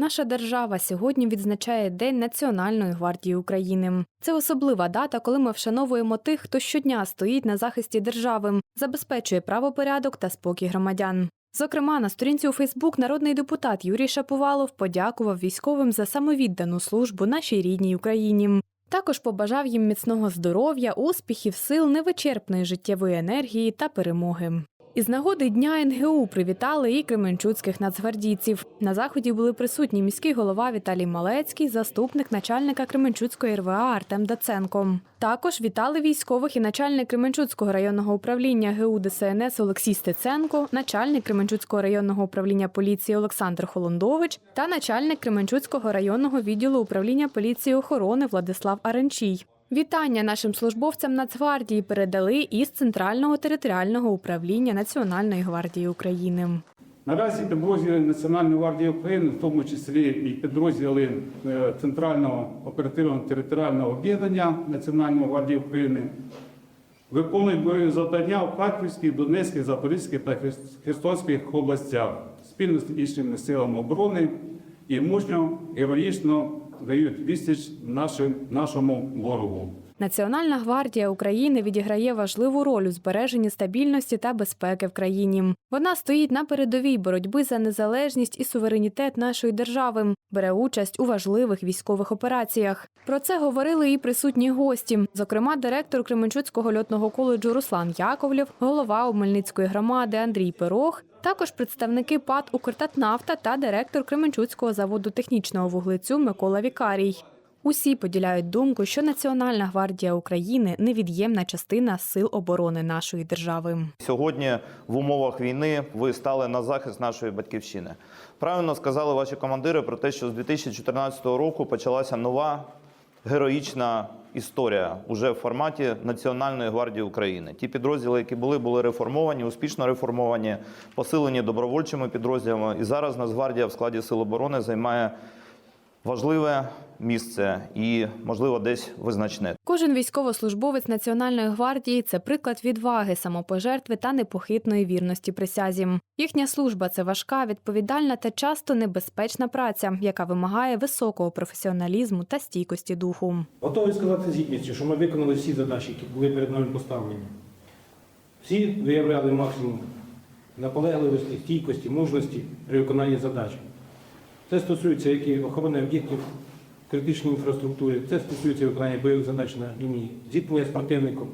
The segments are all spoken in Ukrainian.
Наша держава сьогодні відзначає День Національної гвардії України. Це особлива дата, коли ми вшановуємо тих, хто щодня стоїть на захисті держави, забезпечує правопорядок та спокій громадян. Зокрема, на сторінці у Фейсбук народний депутат Юрій Шаповалов подякував військовим за самовіддану службу нашій рідній Україні. Також побажав їм міцного здоров'я, успіхів, сил, невичерпної життєвої енергії та перемоги. Із нагоди Дня НГУ привітали і кременчуцьких нацгвардійців. На заході були присутні міський голова Віталій Малецький, заступник начальника Кременчуцької РВА Артем Даценко. Також вітали військових і начальник Кременчуцького районного управління ГУ ДСНС Олексій Стеценко, начальник Кременчуцького районного управління поліції Олександр Холондович та начальник Кременчуцького районного відділу управління поліції охорони Владислав Аранчій. Вітання нашим службовцям Нацгвардії передали із Центрального територіального управління Національної гвардії України. Наразі підрозділи Національної гвардії України, в тому числі і підрозділи е, Центрального оперативного територіального об'єднання Національної гвардії України, виконують бойові завдання у Харківській, Донецькій, Запорізькій та Херс- Херсонській областях спільно з іншими силами оборони і мужньо, героїчно дають відсіч нашим, нашому ворогу. Національна гвардія України відіграє важливу роль у збереженні стабільності та безпеки в країні. Вона стоїть на передовій боротьби за незалежність і суверенітет нашої держави, бере участь у важливих військових операціях. Про це говорили і присутні гості, зокрема, директор Кременчуцького льотного коледжу Руслан Яковлєв, голова Омельницької громади Андрій Пирог. Також представники ПАД «Укртатнафта» та директор Кременчуцького заводу технічного вуглецю Микола Вікарій. Усі поділяють думку, що Національна гвардія України невід'ємна частина сил оборони нашої держави. Сьогодні в умовах війни ви стали на захист нашої батьківщини. Правильно сказали ваші командири про те, що з 2014 року почалася нова героїчна історія уже в форматі Національної гвардії України. Ті підрозділи, які були, були реформовані, успішно реформовані, посилені добровольчими підрозділами. І зараз Нацгвардія в складі сил оборони займає важливе місце і, можливо, десь визначне. Кожен військовослужбовець Національної гвардії це приклад відваги, самопожертви та непохитної вірності присязі. Їхня служба це важка, відповідальна та часто небезпечна праця, яка вимагає високого професіоналізму та стійкості духу. Готовий сказати з гідністю, що ми виконали всі задачі, які були перед нами поставлені. Всі виявляли максимум наполегливості, стійкості, мужності при виконанні задач. Це стосується як і охорони об'єктів критичної інфраструктури, це стосується виконання бойових задач на лінії зіткнення з противником,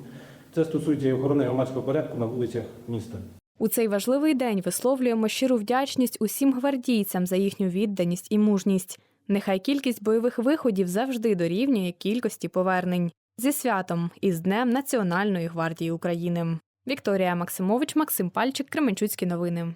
це стосується охорони громадського порядку на вулицях міста. У цей важливий день висловлюємо щиру вдячність усім гвардійцям за їхню відданість і мужність. Нехай кількість бойових виходів завжди дорівнює кількості повернень. Зі святом і з Днем Національної гвардії України. Вікторія Максимович, Максим Пальчик, Кременчуцькі новини.